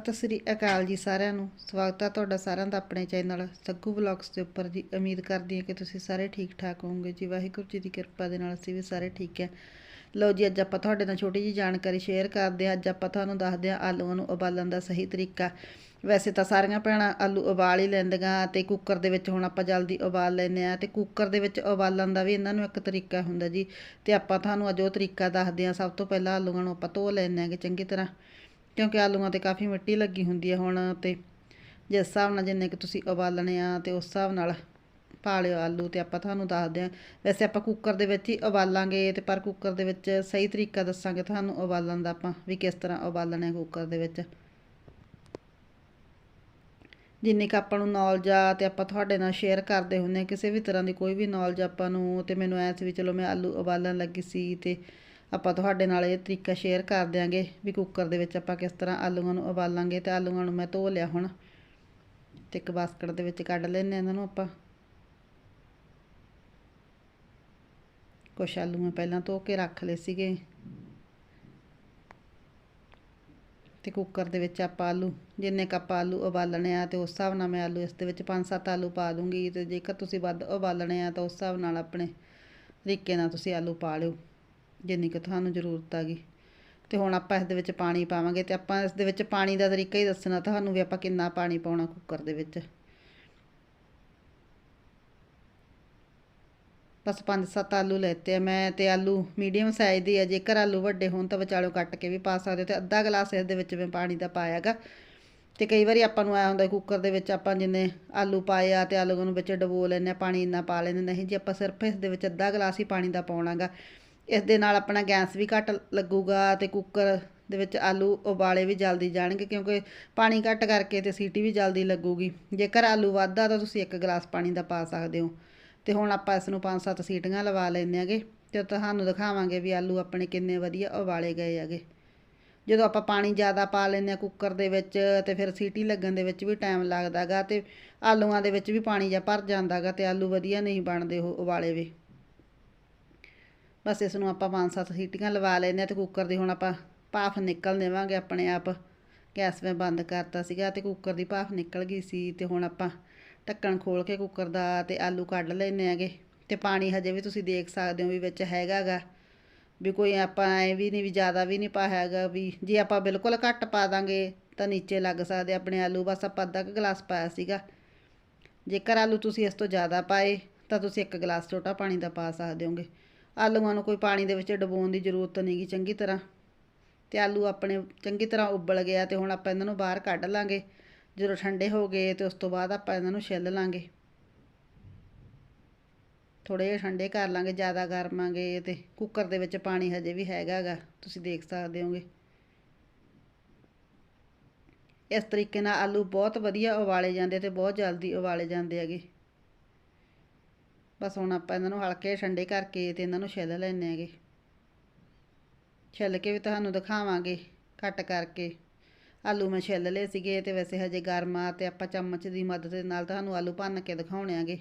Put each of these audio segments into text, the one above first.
ਸਤਿ ਸ੍ਰੀ ਅਕਾਲ ਜੀ ਸਾਰਿਆਂ ਨੂੰ। ਸਵਾਗਤ ਹੈ ਤੁਹਾਡਾ ਸਾਰਿਆਂ ਦਾ ਆਪਣੇ ਚੈਨਲ ਸੱਗੂ ਵਲੌਗਸ ਦੇ ਉੱਪਰ ਜੀ। ਉਮੀਦ ਕਰਦੀ ਹਾਂ ਕਿ ਤੁਸੀਂ ਸਾਰੇ ਠੀਕ ਠਾਕ ਹੋਵੋਗੇ। ਜੀ ਵਾਹਿਗੁਰੂ ਜੀ ਦੀ ਕਿਰਪਾ ਦੇ ਨਾਲ ਅਸੀਂ ਵੀ ਸਾਰੇ ਠੀਕ ਹੈ। ਲਓ ਜੀ, ਅੱਜ ਆਪਾਂ ਤੁਹਾਡੇ ਨਾਲ ਛੋਟੀ ਜੀ ਜਾਣਕਾਰੀ ਸ਼ੇਅਰ ਕਰਦੇ ਹਾਂ। ਅੱਜ ਆਪਾਂ ਤੁਹਾਨੂੰ ਦੱਸਦੇ ਹਾਂ ਆਲੂਆਂ ਨੂੰ ਉਬਾਲਣ ਦਾ ਸਹੀ ਤਰੀਕਾ। ਵੈਸੇ ਤਾਂ ਸਾਰੀਆਂ ਭੈਣਾਂ ਆਲੂ ਉਬਾਲ ਹੀ ਲੈਂਦੀਆਂ ਤੇ ਕੁੱਕਰ ਦੇ ਵਿੱਚ ਹੁਣ ਆਪਾਂ ਜਲਦੀ ਉਬਾਲ ਲੈਂਦੇ ਆ ਤੇ ਕੁੱਕਰ ਦੇ ਵਿੱਚ ਉਬਾਲਣ ਦਾ ਵੀ ਇਹਨਾਂ ਨੂੰ ਇੱਕ ਤਰੀਕਾ ਹੁੰਦਾ ਜੀ। ਤੇ ਆਪਾਂ ਤੁਹਾਨੂੰ ਅੱਜ ਉਹ ਤਰੀਕਾ ਦੱਸਦੇ ਹਾਂ। ਸਭ ਤੋਂ ਪਹਿਲਾਂ ਆਲੂਆਂ ਨੂੰ ਆਪਾਂ ਧੋ ਲੈਂਦੇ ਆਂਗੇ ਚੰਗੀ ਤਰ੍ਹਾਂ। ਕਿਉਂਕਿ ਆਲੂਆਂ ਤੇ ਕਾਫੀ ਮਿੱਟੀ ਲੱਗੀ ਹੁੰਦੀ ਹੈ ਹੁਣ ਤੇ ਜਿਸ ਹਿਸਾਬ ਨਾਲ ਜਿੰਨੇ ਕਿ ਤੁਸੀਂ ਉਬਾਲਣੇ ਆ ਤੇ ਉਸ ਹਿਸਾਬ ਨਾਲ ਪਾ ਲਿਓ ਆਲੂ ਤੇ ਆਪਾਂ ਤੁਹਾਨੂੰ ਦੱਸਦੇ ਆ। ਵੈਸੇ ਆਪਾਂ ਕੁੱਕਰ ਦੇ ਵਿੱਚ ਹੀ ਉਬਾਲਾਂਗੇ ਤੇ ਪਰ ਕੁੱਕਰ ਦੇ ਵਿੱਚ ਸਹੀ ਤਰੀਕਾ ਦੱਸਾਂਗੇ ਤੁਹਾਨੂੰ ਉਬਾਲਣ ਦਾ ਆਪਾਂ ਵੀ ਕਿਸ ਤਰ੍ਹਾਂ ਉਬਾਲਣਾ ਆ ਕੁੱਕਰ ਦੇ ਵਿੱਚ। ਜਿੰਨੀ ਕੁ ਆਪਾਂ ਨੂੰ ਨੌਲੇਜ ਆ ਤੇ ਆਪਾਂ ਤੁਹਾਡੇ ਨਾਲ ਸ਼ੇਅਰ ਕਰਦੇ ਹੁੰਦੇ ਹਾਂ ਕਿਸੇ ਵੀ ਤਰ੍ਹਾਂ ਦੀ ਕੋਈ ਵੀ ਨੌਲੇਜ ਆਪਾਂ ਨੂੰ ਤੇ ਮੈਨੂੰ ਐ ਸੀ ਵੀ ਚਲੋ ਮੈਂ ਆਲੂ ਉਬਾਲਣ ਲੱਗੀ ਸੀ ਤੇ ਆਪਾਂ ਤੁਹਾਡੇ ਨਾਲ ਇਹ ਤਰੀਕਾ ਸ਼ੇਅਰ ਕਰ ਦਿਆਂਗੇ ਵੀ ਕੁੱਕਰ ਦੇ ਵਿੱਚ ਆਪਾਂ ਕਿਸ ਤਰ੍ਹਾਂ ਆਲੂਆਂ ਨੂੰ ਉਬਾਲਾਂਗੇ ਤੇ ਆਲੂਆਂ ਨੂੰ ਮੈਂ ਧੋ ਲਿਆ ਹੁਣ ਤੇ ਇੱਕ ਬਾਸਕਟ ਦੇ ਵਿੱਚ ਕੱਢ ਲੈਨੇ ਇਹਨਾਂ ਨੂੰ ਆਪਾਂ। ਕੁਛ ਆਲੂ ਮੈਂ ਪਹਿਲਾਂ ਧੋ ਕੇ ਰੱਖ ਲਏ ਸੀਗੇ। ਤੇ ਕੁੱਕਰ ਦੇ ਵਿੱਚ ਆਪਾਂ ਆਲੂ, ਜਿੰਨੇ ਕੱਪ ਆਲੂ ਉਬਾਲਣੇ ਆ ਤੇ ਉਸ ਹਿਸਾਬ ਨਾਲ ਮੈਂ ਆਲੂ ਇਸ ਦੇ ਵਿੱਚ 5-7 ਆਲੂ ਪਾ ਦੂੰਗੀ ਤੇ ਜੇਕਰ ਤੁਸੀਂ ਵੱਧ ਉਬਾਲਣੇ ਆ ਤਾਂ ਉਸ ਹਿਸਾਬ ਨਾਲ ਆਪਣੇ ਤਰੀਕੇ ਨਾਲ ਤੁਸੀਂ ਆਲੂ ਪਾ ਲਿਓ। ਜਿੰਨੀ ਕੁ ਤੁਹਾਨੂੰ ਜ਼ਰੂਰਤ ਆ ਗਈ। ਤੇ ਹੁਣ ਆਪਾਂ ਇਸ ਦੇ ਵਿੱਚ ਪਾਣੀ ਪਾਵਾਂਗੇ ਤੇ ਆਪਾਂ ਇਸ ਦੇ ਵਿੱਚ ਪਾਣੀ ਦਾ ਤਰੀਕਾ ਹੀ ਦੱਸਣਾ ਤੁਹਾਨੂੰ ਵੀ ਆਪਾਂ ਕਿੰਨਾ ਪਾਣੀ ਪਾਉਣਾ ਕੁੱਕਰ ਦੇ ਵਿੱਚ। ਬਸ ਪੰਜ ਸੱਤ ਆਲੂ ਲੈਤੇ ਆ ਮੈਂ ਤੇ ਆਲੂ ਮੀਡੀਅਮ ਸਾਈਜ਼ ਦੇ ਆ, ਜੇਕਰ ਆਲੂ ਵੱਡੇ ਹੋਣ ਤਾਂ ਵਿਚਾਲਿਓ ਕੱਟ ਕੇ ਵੀ ਪਾ ਸਕਦੇ ਹੋ ਤੇ ਅੱਧਾ ਗਲਾਸ ਇਸ ਦੇ ਵਿੱਚ ਮੈਂ ਪਾਣੀ ਦਾ ਪਾਇਆਗਾ ਤੇ ਕਈ ਵਾਰੀ ਆਪਾਂ ਨੂੰ ਆਇਆ ਹੁੰਦਾ ਕੁੱਕਰ ਦੇ ਵਿੱਚ ਆਪਾਂ ਜਿੰਨੇ ਆਲੂ ਪਾਏ ਆ ਤੇ ਆਲੂ ਨੂੰ ਵਿੱਚ ਡਬੋ ਲੈਂਦੇ ਆ, ਪਾਣੀ ਇੰਨਾ ਪਾ ਲੈਂਦੇ ਨਹੀਂ ਜੀ, ਆਪਾਂ ਸਿਰਫ ਇਸ ਦੇ ਵਿੱਚ ਅੱਧਾ ਗਲਾਸ ਹੀ ਪਾਣੀ ਦਾ ਪਾਉਣਾਗਾ ਇਸ ਦੇ ਨਾਲ ਆਪਣਾ ਗੈਸ ਵੀ ਘੱਟ ਲੱਗੂਗਾ ਤੇ ਕੁੱਕਰ ਦੇ ਵਿੱਚ ਆਲੂ ਉਬਾਲੇ ਵੀ ਜਲਦੀ ਜਾਣਗੇ ਕਿਉਂਕਿ ਪਾਣੀ ਘੱਟ ਕਰਕੇ ਤੇ ਸੀਟੀ ਵੀ ਜਲਦੀ ਲੱਗੂਗੀ। ਜੇਕਰ ਆਲੂ ਵੱਧਦਾ ਤਾਂ ਤੁਸੀਂ ਇੱਕ ਗਲਾਸ ਪਾਣੀ ਦਾ ਪਾ ਸਕਦੇ ਹੋ। ਤੇ ਹੁਣ ਆਪਾਂ ਇਸ ਨੂੰ 5-7 ਸੀਟੀਆਂ ਲਵਾ ਲੈਂਦੇ ਆਗੇ ਤੇ ਤੁਹਾਨੂੰ ਦਿਖਾਵਾਂਗੇ ਵੀ ਆਲੂ ਆਪਣੇ ਕਿੰਨੇ ਵਧੀਆ ਉਬਾਲੇ ਗਏ ਹੈਗੇ। ਜਦੋਂ ਆਪਾਂ ਪਾਣੀ ਜ਼ਿਆਦਾ ਪਾ ਲੈਂਦੇ ਆ ਕੁੱਕਰ ਦੇ ਵਿੱਚ ਤੇ ਫਿਰ ਸੀਟੀ ਲੱਗਣ ਦੇ ਵਿੱਚ ਵੀ ਟਾਈਮ ਲੱਗਦਾਗਾ ਤੇ ਆਲੂਆਂ ਦੇ ਵਿੱਚ ਵੀ ਪਾਣੀ ਜਿਹਾ ਭਰ ਜਾਂਦਾਗਾ ਤੇ ਆਲੂ ਵਧੀਆ ਨਹੀਂ ਬਣਦੇ ਉਹ ਉਬਾਲੇ ਵੀ। ਬਸ ਇਸ ਨੂੰ ਆਪਾਂ 5-7 ਸੀਟੀਆਂ ਲਵਾ ਲੈਂਦੇ ਆ ਤੇ ਕੁੱਕਰ ਦੀ ਹੁਣ ਆਪਾਂ ਭਾਫ ਨਿਕਲ ਦੇਵਾਂਗੇ ਆਪਣੇ ਆਪ। ਗੈਸ ਮੈਂ ਬੰਦ ਕਰਤਾ ਸੀਗਾ ਤੇ ਕੁੱਕਰ ਦੀ ਭਾਫ ਨਿਕਲ ਗਈ ਸੀ ਤੇ ਹੁਣ ਆਪਾਂ ਢੱਕਣ ਖੋਲ ਕੇ ਕੁੱਕਰ ਦਾ ਤੇ ਆਲੂ ਕੱਢ ਲੈਨੇ ਆਗੇ ਤੇ ਪਾਣੀ ਹਜੇ ਵੀ ਤੁਸੀਂ ਦੇਖ ਸਕਦੇ ਹੋ ਵੀ ਵਿੱਚ ਹੈਗਾਗਾ। ਵੀ ਕੋਈ ਆਪਾਂ ਐ ਵੀ ਨਹੀਂ ਵੀ ਜ਼ਿਆਦਾ ਵੀ ਨਹੀਂ ਪਾਇਆ ਹੈਗਾ ਵੀ ਜੇ ਆਪਾਂ ਬਿਲਕੁਲ ਘੱਟ ਪਾ ਦਾਂਗੇ ਤਾਂ ਨੀਚੇ ਲੱਗ ਸਕਦੇ ਆਪਣੇ ਆਲੂ। ਬਸ ਆਪਾਂ ਅੱਧਾ ਕੁ ਗਲਾਸ ਪਾਇਆ ਸੀਗਾ। ਜੇਕਰ ਆਲੂ ਤੁਸੀਂ ਇਸ ਤੋਂ ਜ਼ਿਆਦਾ ਪਾਏ ਤਾਂ ਤੁਸੀਂ ਇੱਕ ਗਲਾਸ ਛੋਟਾ ਪਾਣੀ ਦਾ ਪਾ ਸਕਦੇ ਹੋਗੇ। ਆਲੂਆਂ ਨੂੰ ਕੋਈ ਪਾਣੀ ਦੇ ਵਿੱਚ ਡੁਬੋਣ ਦੀ ਜ਼ਰੂਰਤ ਨਹੀਂਗੀ ਚੰਗੀ ਤਰ੍ਹਾਂ। ਤੇ ਆਲੂ ਆਪਣੇ ਚੰਗੀ ਤਰ੍ਹਾਂ ਉਬਲ ਗਿਆ ਤੇ ਹੁਣ ਆਪਾਂ ਇਹਨਾਂ ਨੂੰ ਬਾਹਰ ਕੱਢ ਲਾਂਗੇ। ਜਦੋਂ ਠੰਡੇ ਹੋ ਗਏ ਤੇ ਉਸ ਤੋਂ ਬਾਅਦ ਆਪਾਂ ਇਹਨਾਂ ਨੂੰ ਛਿੱਲ ਲਾਂਗੇ। ਥੋੜੇ ਜਿਹਾ ਠੰਡੇ ਕਰ ਲਾਂਗੇ, ਜ਼ਿਆਦਾ ਗਰਮਾਂਗੇ ਤੇ ਕੁੱਕਰ ਦੇ ਵਿੱਚ ਪਾਣੀ ਹਜੇ ਵੀ ਹੈਗਾਗਾ ਤੁਸੀਂ ਦੇਖ ਸਕਦੇ ਹੋਗੇ। ਇਸ ਤਰੀਕੇ ਨਾਲ ਆਲੂ ਬਹੁਤ ਵਧੀਆ ਉਬਾਲੇ ਜਾਂਦੇ ਤੇ ਬਹੁਤ ਜਲਦੀ ਉਬਾਲੇ ਜਾਂਦੇ ਹੈਗੇ। ਬਸ ਹੁਣ ਆਪਾਂ ਇਹਨਾਂ ਨੂੰ ਹਲਕੇ ਠੰਡੇ ਕਰਕੇ ਤੇ ਇਹਨਾਂ ਨੂੰ ਛਿੱਲ ਲੈਣੇ ਹੈਗੇ। ਛਿੱਲ ਕੇ ਵੀ ਤੁਹਾਨੂੰ ਦਿਖਾਵਾਂਗੇ ਕੱਟ ਕਰਕੇ। ਆਲੂ ਮੈਂ ਛਿੱਲ ਲਏ ਸੀਗੇ ਤੇ ਵੈਸੇ ਹਜੇ ਗਰਮ ਆ ਤੇ ਆਪਾਂ ਚਮਚ ਦੀ ਮਦਦ ਦੇ ਨਾਲ ਤੁਹਾਨੂੰ ਆਲੂ ਭੰਨ ਕੇ ਦਿਖਾਉਣੇ ਆਗੇ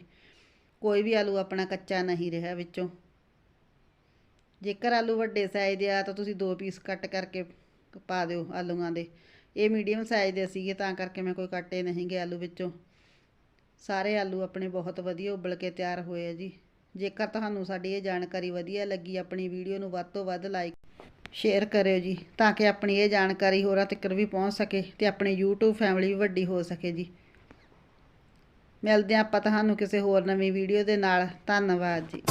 ਕੋਈ ਵੀ ਆਲੂ ਆਪਣਾ ਕੱਚਾ ਨਹੀਂ ਰਿਹਾ ਵਿੱਚੋਂ। ਜੇਕਰ ਆਲੂ ਵੱਡੇ ਸਾਈਜ਼ ਦੇ ਆ ਤਾਂ ਤੁਸੀਂ ਦੋ ਪੀਸ ਕੱਟ ਕਰਕੇ ਪਾ ਦਿਓ ਆਲੂਆਂ ਦੇ। ਇਹ ਮੀਡੀਅਮ ਸਾਈਜ਼ ਦੇ ਸੀਗੇ ਤਾਂ ਕਰਕੇ ਮੈਂ ਕੋਈ ਕੱਟੇ ਨਹੀਂ ਗਏ ਆਲੂ ਵਿੱਚੋਂ। ਸਾਰੇ ਆਲੂ ਆਪਣੇ ਬਹੁਤ ਵਧੀਆ ਉਬਲ ਕੇ ਤਿਆਰ ਹੋਏ ਆ ਜੀ। ਜੇਕਰ ਤੁਹਾਨੂੰ ਸਾਡੀ ਇਹ ਜਾਣਕਾਰੀ ਵਧੀਆ ਲੱਗੀ, ਆਪਣੀ ਵੀਡੀਓ ਨੂੰ ਵੱਧ ਤੋਂ ਵੱਧ ਲਾਈਕ ਸ਼ੇਅਰ ਕਰਿਓ ਜੀ, ਤਾਂ ਕਿ ਆਪਣੀ ਇਹ ਜਾਣਕਾਰੀ ਹੋਰਾਂ ਤੱਕ ਵੀ ਪਹੁੰਚ ਸਕੇ ਤੇ ਆਪਣੀ YouTube ਫੈਮਿਲੀ ਵੀ ਵੱਡੀ ਹੋ ਸਕੇ ਜੀ। ਮਿਲਦੇ ਹਾਂ ਆਪਾਂ ਤੁਹਾਨੂੰ ਕਿਸੇ ਹੋਰ ਨਵੀਂ ਵੀਡੀਓ ਦੇ ਨਾਲ। ਧੰਨਵਾਦ ਜੀ।